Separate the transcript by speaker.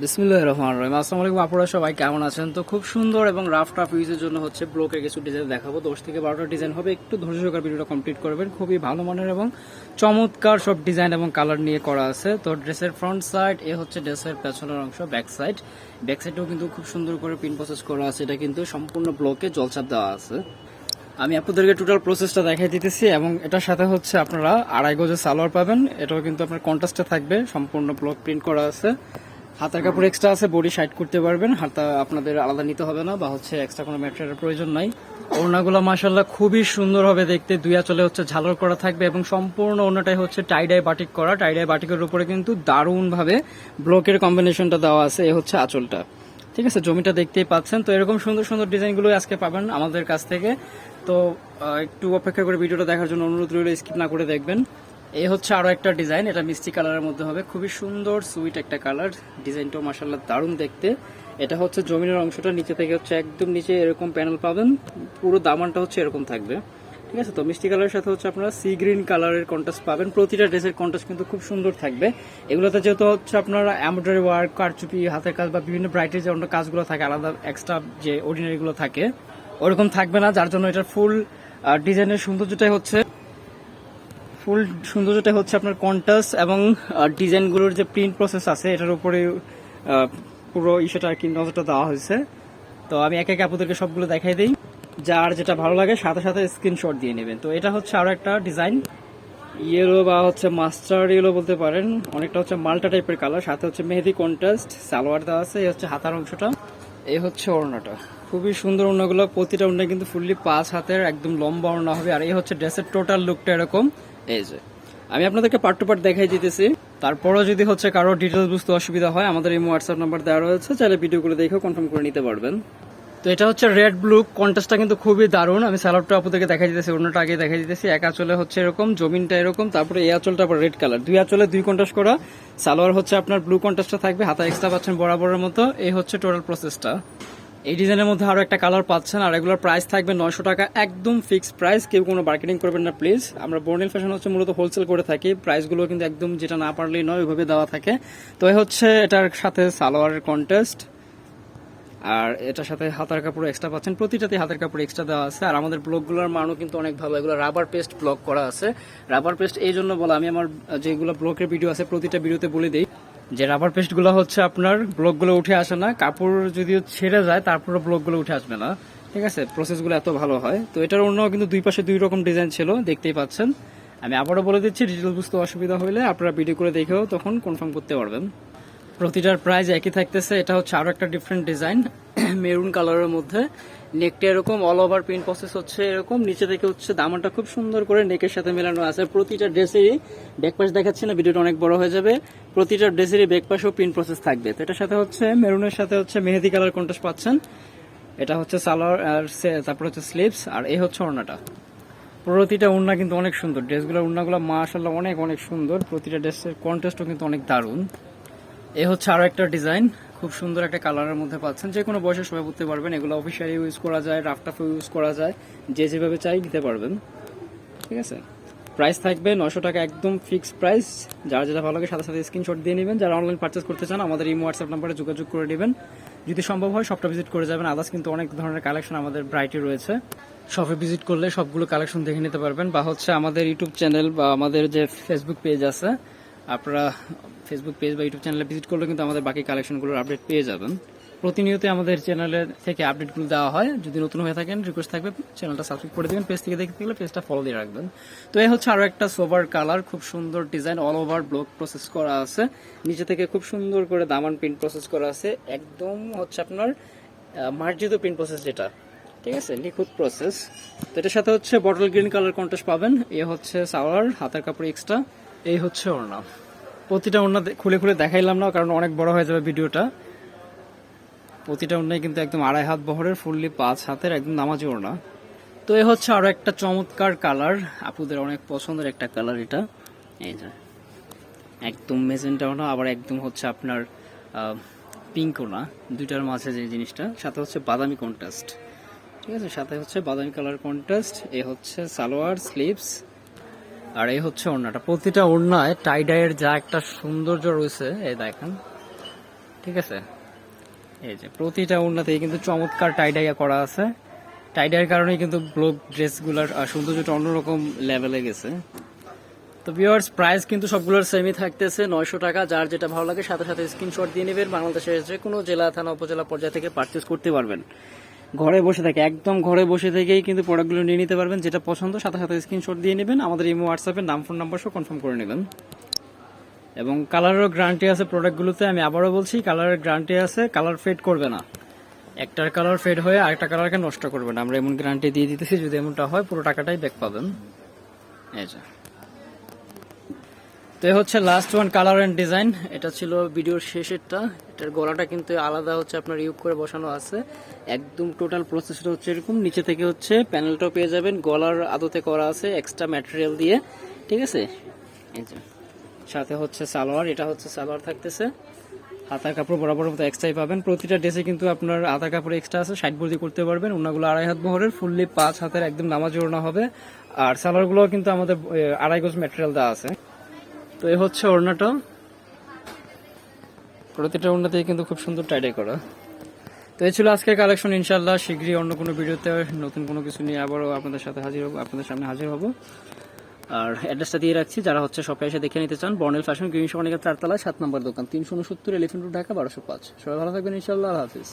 Speaker 1: বিসমিল্লাহ রহমান রহিম। আসসালামু আলাইকুম আপনারা সবাই কেমন আছেন? তো খুব সুন্দর এবং রাফ টাফ ইউজের জন্য হচ্ছে ব্লকের কিছু ডিজাইন দেখাবো। দশ থেকে বারোটা ডিজাইন হবে। একটু ধৈর্য সহকারে ভিডিওটা কমপ্লিট করবেন। খুবই ভালো মানের এবং চমৎকার সব ডিজাইন এবং কালার নিয়ে করা আছে। তো ড্রেসের ফ্রন্ট সাইড এ হচ্ছে ড্রেসের পেছনের অংশ ব্যাক সাইড ব্যাক সাইডেও কিন্তু খুব সুন্দর করে পিন প্রসেস করা আছে। এটা কিন্তু সম্পূর্ণ ব্লকে জলছাপ দেওয়া আছে। আমি আপনাদেরকে টোটাল প্রসেসটা দেখাই দিতেছি এবং এটার সাথে হচ্ছে আপনারা আড়াই গজের সালোয়ার পাবেন। এটাও কিন্তু আপনার কন্ট্রাস্টে থাকবে। সম্পূর্ণ ব্লক প্রিন্ট করা আছে। হাতার কাপড় এক্সট্রা আছে বডি সাইড করতে পারবেন হাতা আপনাদের আলাদা নিতে হবে না, বা হচ্ছে এক্সট্রা কোনো ম্যাটেরিয়ালের প্রয়োজন নাই। ওড়নাগুলো মাসাল্লাহ খুবই সুন্দর হবে দেখতে, দুই আঁচলে হচ্ছে ঝালর করা থাকবে এবং সম্পূর্ণ অন্যটাই হচ্ছে টাইডাই বাটিক করা। টাইডাই বাটিকের উপরে কিন্তু দারুণভাবে ব্লকের কম্বিনেশনটা দেওয়া আছে, এ হচ্ছে আঁচলটা। ঠিক আছে, জমিটা দেখতেই পাচ্ছেন। তো এরকম সুন্দর সুন্দর ডিজাইনগুলো আজকে পাবেন আমাদের কাছ থেকে। তো একটু অপেক্ষা করে ভিডিওটা দেখার জন্য অনুরোধ রইল, স্কিপ না করে দেখবেন। এই হচ্ছে আরও একটা ডিজাইন, এটা মিষ্টি কালারের মধ্যে হবে। খুবই সুন্দর, সুইট একটা কালার। ডিজাইনটাও মাসাল্লাহ দারুণ দেখতে। এটা হচ্ছে জমিনের অংশটা, নিচে থেকে হচ্ছে একদম নিচে এরকম প্যানেল পাবেন। পুরো দামানটা হচ্ছে এরকম থাকবে। ঠিক আছে, তো মিষ্টি কালারের সাথে হচ্ছে আপনারা সি গ্রিন কালারের কন্ট্রাস্ট পাবেন। প্রতিটা ড্রেসের কন্ট্রাস্ট কিন্তু খুব সুন্দর থাকবে। এগুলোতে যেহেতু হচ্ছে আপনারা এমব্রয়ডারি ওয়ার্ক কারচুপি, হাতের কাজ বা বিভিন্ন ব্রাইটের যে অন্য কাজগুলো থাকে, আলাদা এক্সট্রা যে অর্ডিনারি গুলো থাকে, ওরকম থাকবে না। যার জন্য এটার ফুল ডিজাইনের সৌন্দর্যটাই হচ্ছে ফুল সৌন্দর্যটা হচ্ছে আপনার কন্টাস এবং ডিজাইনগুলোর যে প্রিন্ট প্রসেস আছে, এটার উপরে পুরো ইসেটা আর কি নজরটা দেওয়া হয়েছে। তো আমি একে একে আপনাদেরকে সবগুলো দেখাই দিই। যার যেটা ভালো লাগে, সাথে সাথে স্ক্রিনশট দিয়ে নেবেন। তো এটা হচ্ছে আরও একটা ডিজাইন ইয়েলো বা হচ্ছে মাস্টার ইয়েলো বলতে পারেন। অনেকটা হচ্ছে মাল্টা টাইপের কালার সাথে হচ্ছে মেহেদি কন্ট্রাস্ট সালোয়ার দেওয়া আছে, এই হচ্ছে হাতার অংশটা। এই হচ্ছে ওড়নাটা। খুবই সুন্দর ওড়নাগুলো, প্রতিটা ওড়না কিন্তু ফুললি পাঁচ হাতের, একদম লম্বা ওড়না হবে। আর এই হচ্ছে ড্রেসের টোটাল লুকটা এরকম। এই যে, আমি আপনাদেরকে পার্ট টু পার্ট দেখাই দিতেছি। তারপরও যদি হচ্ছে কারও ডিটেলস বুঝতে অসুবিধা হয়, আমাদের এই হোয়াটসঅ্যাপ নাম্বার দেওয়া রয়েছে। চাইলে ভিডিওগুলো দেখেও কনফার্ম করে নিতে পারবেন। তো এটা হচ্ছে রেড ব্লু কন্টেস্টটা কিন্তু খুবই দারুণ। আমি স্যালাডটা আপনাদেরকে দেখাই দিতেছি অন্যটা আগে দেখাই দিতেছি। এক আঁচলে হচ্ছে এরকম, জমিনটা এরকম, তারপরে এই আঁচলটা আবার রেড কালার দুই আঁচলে দুই কন্টাস্ট করা। সালোয়ার হচ্ছে আপনার ব্লু কন্টাস্টটা থাকবে, হাতা এক্সট্রা পাচ্ছেন বরাবরের মতো। এই হচ্ছে টোটাল প্রসেসটা এই ডিজাইনের মধ্যে আরও একটা কালার পাচ্ছেন, আর এগুলোর প্রাইস থাকবে নয়শো টাকা, একদম ফিক্সড প্রাইস কেউ কোনো মার্কেটিং করবেন না প্লিজ আমরা বর্নিল ফ্যাশন হচ্ছে মূলত হোলসেল করে থাকি। প্রাইসগুলো কিন্তু একদম যেটা না পারলেই নয়, ওইভাবে দেওয়া থাকে। তো এই হচ্ছে এটার সাথে সালোয়ারের কন্টেস্ট আর এটার সাথে হাতার কাপড় এক্সট্রা পাচ্ছেন। প্রতিটাতে হাতের কাপড় এক্সট্রা দেওয়া আছে। আর আমাদের ব্লকগুলোর মানও কিন্তু অনেক ভালো। এগুলো রাবার পেস্ট ব্লক করা আছে। রাবার পেস্ট এই জন্য বলা, আমি আমার যেগুলো ব্লকের ভিডিও আছে, প্রতিটা ভিডিওতে বলে দিই। যে রাবার পেস্টগুলো হচ্ছে আপনার ব্লকগুলো উঠে আসে না। কাপড় যদিও ছেড়ে যায় তারপরে ব্লকগুলো উঠে আসবে না। ঠিক আছে? প্রসেসগুলো এত ভালো হয়। তো এটার অন্য কিন্তু দুই পাশে দুই রকম ডিজাইন ছিল, দেখতেই পাচ্ছেন। আমি আবারও বলে দিচ্ছি ডিটেল বুঝতে অসুবিধা হলে আপনারা ভিডিও করে দেখেও তখন কনফার্ম করতে পারবেন। প্রতিটার প্রাইস একই থাকতেছে। এটা হচ্ছে আরও একটা ডিফারেন্ট ডিজাইন মেরুন কালারের মধ্যে। নেকটা এরকম অল ওভার প্রিন্ট প্রসেস হচ্ছে এরকম। নিচে থেকে হচ্ছে দামানটা খুব সুন্দর করে নেকের সাথে মেলানো আছে। প্রতিটা ড্রেসেরই ব্যাকপাশ দেখাচ্ছি না, ভিডিওটা অনেক বড় হয়ে যাবে। প্রতিটা ড্রেসেরই ব্যাকপাশও প্রিন্ট প্রসেস থাকবে। তো এটার সাথে হচ্ছে মেরুনের সাথে হচ্ছে মেহেদি কালার কন্ট্রাস্ট পাচ্ছেন। এটা হচ্ছে সালোয়ার আর তারপর হচ্ছে স্লিভস আর এই হচ্ছে ওড়নাটা। প্রতিটা ওড়না কিন্তু অনেক সুন্দর। ড্রেসগুলোর ওড়নাগুলো মাশাল্লাহ অনেক অনেক সুন্দর। প্রতিটা ড্রেসের কন্ট্রাস্টও কিন্তু অনেক দারুণ। এ হচ্ছে আরও একটা ডিজাইন। খুব সুন্দর একটা কালারের মধ্যে পাচ্ছেন। যে কোনো বয়সে সবাই পড়তে পারবেন, এগুলো অফিসিয়ালি ইউজ করা যায় রাফটাফে ইউজ করা যায়। যে যেভাবে চাই নিতে পারবেন। ঠিক আছে? প্রাইস থাকবে নশো টাকা একদম ফিক্সড প্রাইস যার যেটা ভালো লাগে সাথে সাথে স্ক্রিনশট দিয়ে নেবেন। যারা অনলাইন পার্চেস করতে চান, আমাদের এই হোয়াটসঅ্যাপ নাম্বারে যোগাযোগ করে নেবেন। যদি সম্ভব হয় সবটা ভিজিট করে যাবেন। আদার্স কিন্তু অনেক ধরনের কালেকশন আমাদের ব্রাইটে রয়েছে। শপে ভিজিট করলে সবগুলো কালেকশন দেখে নিতে পারবেন। বা হচ্ছে আমাদের ইউটিউব চ্যানেল বা আমাদের যে ফেসবুক পেজ আছে আপনারা ফেসবুক পেজ বা ইউটিউব চ্যানেলে ভিজিট করলে কিন্তু আমাদের বাকি কালেকশনগুলোর আপডেট পেয়ে যাবেন। প্রতিনিয়ত আমাদের চ্যানেলে থেকে আপডেটগুলো দেওয়া হয়। যদি নতুন হয়ে থাকেন রিকোয়েস্ট থাকবে চ্যানেলটা সাবস্ক্রাইব করে দিবেন পেজ থেকে দেখতে গেলে পেজটা ফলো দিয়ে রাখবেন। তো এই হচ্ছে আরও একটা সোভার কালার খুব সুন্দর design all over block process করা আছে। নিচে থেকে খুব সুন্দর করে দামান প্রিন্ট প্রসেস করা আছে। একদম হচ্ছে আপনার মার্জিত প্রিন্ট প্রসেস যেটা। ঠিক আছে? নিখুঁত প্রসেস তো এটার সাথে হচ্ছে বটল গ্রিন কালার কন্ট্রাস্ট পাবেন। এ হচ্ছে সাওয়ার হাতের কাপড় এক্সট্রা এই হচ্ছে ওড়না। প্রতিটা ওড়না খুলে খুলে দেখাইলাম না, কারণ অনেক বড় হয়ে যাবে ভিডিওটা। প্রতিটা ওড়নাই কিন্তু একদম আড়াই হাত বহরের, ফুললি পাঁচ হাতের একদম নামাজি ওড়না। তো এ হচ্ছে আরও একটা চমৎকার কালার। আপুদের অনেক পছন্দের একটা কালার এটা। এই যে, একদম মেজেন্টাও না আবার একদম হচ্ছে আপনার পিঙ্ক না দুইটার মাঝে যে জিনিসটা, সাথে হচ্ছে বাদামি কন্ট্রাস্ট ঠিক আছে, সাথে হচ্ছে বাদামি কালার কন্ট্রাস্ট এ হচ্ছে সালোয়ার স্লিভস আর এই হচ্ছে ওড়নাটা। প্রতিটা ওড়নায় টাই ডাইয়ের যা একটা সৌন্দর্য রয়েছে, এই দেখেন। ঠিক আছে? এই যে প্রতিটা উন্নতেই কিন্তু চমৎকার টাইডাইয়া করা আছে। টাইডাইয়ের কারণেই কিন্তু ব্লক ড্রেসগুলোর সৌন্দর্যটা অন্যরকম লেভেলে গেছে। তো ভিউয়ার্স প্রাইস কিন্তু সবগুলোর সেমই থাকতেছে, নয়শো টাকা। যার যেটা ভালো লাগে, সাথে সাথে স্ক্রিনশট দিয়ে নেবেন। বাংলাদেশের যে কোনো জেলা, থানা, উপজেলা পর্যায় থেকে পারচেস করতে পারবেন। ঘরে বসে থেকে, একদম ঘরে বসে থেকেই কিন্তু প্রোডাক্টগুলো নিয়ে নিতে পারবেন, যেটা পছন্দ, সাথে সাথে স্ক্রিনশট দিয়ে নেবেন, আমাদের ইমো হোয়াটসঅ্যাপে নাম ফোন নাম্বার সহ কনফার্ম করে নেবেন। এবং কালারেরও গ্যারান্টি আছে প্রোডাক্টগুলোতে আমি আবারও বলছি কালারের গ্যারান্টি আছে কালার ফেড করবে না। একটার কালার ফেড হয়ে আরেকটা কালারকে নষ্ট করবে না। আমরা এমন গ্যারান্টি দিয়ে দিতেছি, যদি এমনটা হয়, পুরো টাকাটাই ব্যাক পাবেন। এই তো এই হচ্ছে last one colour and design এটা ছিল ভিডিওর শেষেরটা। এটার গলাটা কিন্তু আলাদা হচ্ছে, আপনার ইউক করে বসানো আছে। একদম টোটাল প্রসেসটা হচ্ছে এরকম। নিচে থেকে হচ্ছে প্যানেলটাও পেয়ে যাবেন। গলার আদতে করা আছে এক্সট্রা ম্যাটেরিয়াল দিয়ে। ঠিক আছে? সাথে হচ্ছে সালোয়ার। এটা হচ্ছে সালোয়ার থাকতেছে। হাতার কাপড় বরাবর মতো এক্সট্রাই পাবেন। প্রতিটা ড্রেসে কিন্তু আপনার হাতার কাপড় এক্সট্রা আছে। সাইড বর্দি করতে পারবেন। ওনাগুলো আড়াই হাত বহরের ফুললি পাঁচ হাতের একদম নামাজ ওড়না হবে। আর সালোয়ারগুলো কিন্তু আমাদের আড়াই গজ ম্যাটেরিয়াল দেওয়া আছে। তো এ হচ্ছে ওড়নাটা। প্রতিটা ওড়নাতেই কিন্তু খুব সুন্দর টাইডাই করা। তো এই ছিল আজকের কালেকশন ইনশাল্লাহ শীঘ্রই অন্য কোনো ভিডিওতে নতুন কোনো কিছু নিয়ে আবারও আপনাদের সাথে হাজির হব আপনাদের সামনে হাজির হব। আর অ্যাড্রেসটা দিয়ে রাখছি, যারা হচ্ছে শপে এসে দেখে নিতে চান বর্নেল ফ্যাশন গ্রিন সমানিকা চারতলা সাত নম্বর দোকান, তিনশো উনসত্তর, এলিফেন্ট রোড, ঢাকা, বারোশো পাঁচ। সবাই ভালো থাকবেন ইনশাল্লাহ হাফিজ।